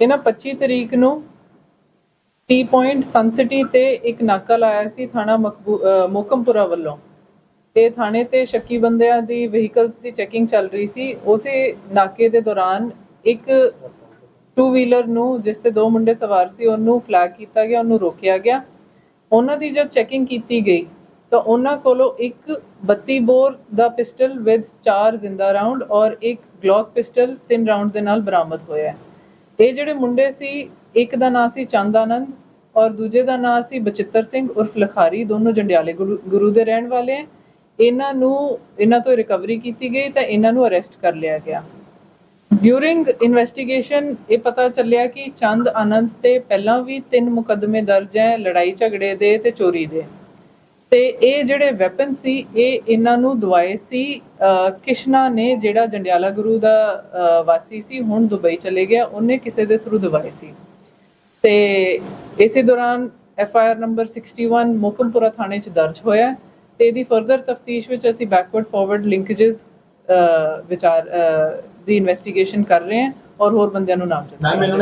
ਇਹਨਾਂ 25 ਤਰੀਕ ਨੂੰ ਟੀ ਪੁਆਇੰਟ ਸਨਸਿਟੀ ਤੇ ਇੱਕ ਨਾਕਾ ਲਾਇਆ ਸੀ ਥਾਣਾ ਮਕਬੂ- ਮੋਕਮਪੁਰਾ ਵੱਲੋਂ। ਤੇ ਥਾਣੇ ਤੇ ਸ਼ੱਕੀ ਬੰਦਿਆਂ ਦੀ ਵਹੀਕਲਸ ਦੀ ਚੈਕਿੰਗ ਚੱਲ ਰਹੀ ਸੀ। ਉਸੇ ਨਾਕੇ ਦੇ ਦੌਰਾਨ ਇੱਕ ਟੂ ਵੀਲਰ ਨੂੰ ਜਿਸ ਤੇ ਦੋ ਮੁੰਡੇ ਸਵਾਰ ਸੀ, ਉਹਨੂੰ ਫਲੈਗ ਕੀਤਾ ਗਿਆ, ਉਹਨੂੰ ਰੋਕਿਆ ਗਿਆ। ਉਹਨਾਂ ਦੀ ਜਦ ਚੈਕਿੰਗ ਕੀਤੀ ਗਈ, ਤਾਂ ਉਹਨਾਂ ਕੋਲੋਂ ਇੱਕ 32 ਬੋਰ ਦਾ ਪਿਸਟਲ ਵਿਦ 4 ਜ਼ਿੰਦਾ ਰਾਉਂਡ ਔਰ ਇੱਕ ਗਲੌਕ ਪਿਸਟਲ 3 ਰਾਉਂਡ ਦੇ ਨਾਲ ਬਰਾਮਦ ਹੋਇਆ। ਹੈ ਇਹ ਜਿਹੜੇ ਮੁੰਡੇ ਸੀ, ਇੱਕ ਦਾ ਨਾਂ ਸੀ ਚੰਦ ਆਨੰਦ ਔਰ ਦੂਜੇ ਦਾ ਨਾਂ ਸੀ ਬਚਿੱਤਰ ਸਿੰਘ ਉਰਫ ਲਖਾਰੀ, ਦੋਨੋਂ ਜੰਡਿਆਲੇ ਗੁਰੂ ਗੁਰੂ ਦੇ ਰਹਿਣ ਵਾਲੇ ਹੈ। ਇਹਨਾਂ ਨੂੰ, ਇਹਨਾਂ ਤੋਂ ਰਿਕਵਰੀ ਕੀਤੀ ਗਈ ਤਾਂ ਇਹਨਾਂ ਨੂੰ ਅਰੈਸਟ ਕਰ ਲਿਆ ਗਿਆ। ਡਿਊਰਿੰਗ ਇਨਵੈਸਟੀਗੇਸ਼ਨ ਇਹ ਪਤਾ ਚੱਲਿਆ ਕਿ ਚੰਦ ਆਨੰਦ ਤੇ ਪਹਿਲਾਂ ਵੀ ਤਿੰਨ ਮੁਕੱਦਮੇ ਦਰਜ ਹੈ, ਲੜਾਈ ਝਗੜੇ ਦੇ ਤੇ ਚੋਰੀ ਦੇ। ਤੇ ਇਹ ਜਿਹੜੇ ਵੈਪਨ ਸੀ, ਇਹ ਇਹਨਾਂ ਨੂੰ ਦਵਾਏ ਸੀ ਕਿਸ਼ਨਾ ਨੇ ਜਿਹੜਾ ਜੰਡਿਆਲਾ ਗੁਰੂ ਦਾ ਵਾਸੀ ਸੀ, ਹੁਣ ਦੁਬਈ ਚਲੇ ਗਿਆ, ਉਹਨੇ ਕਿਸੇ ਦੇ ਥਰੂ ਦਵਾਏ ਸੀ। ਤੇ ਇਸੇ ਦੌਰਾਨ F I R number 61 Mokampura ਥਾਣੇ 'ਚ ਦਰਜ ਹੋਇਆ ਹੈ ਤੇ ਇਹਦੀ ਫਰਦਰ ਤਫਤੀਸ਼ ਵਿੱਚ ਅਸੀਂ ਬੈਕਵਰਡ ਫਾਰਵਰਡ ਲਿੰਕੇजेस ਵਿਚਾਰ ਦੀ ਇਨਵੈਸਟੀਗੇਸ਼ਨ ਕਰ ਰਹੇ ਹਾਂ ਔਰ ਹੋਰ ਬੰਦਿਆਂ ਨੂੰ ਨਾਮਜ਼ਦ ਕਰ ਰਹੇ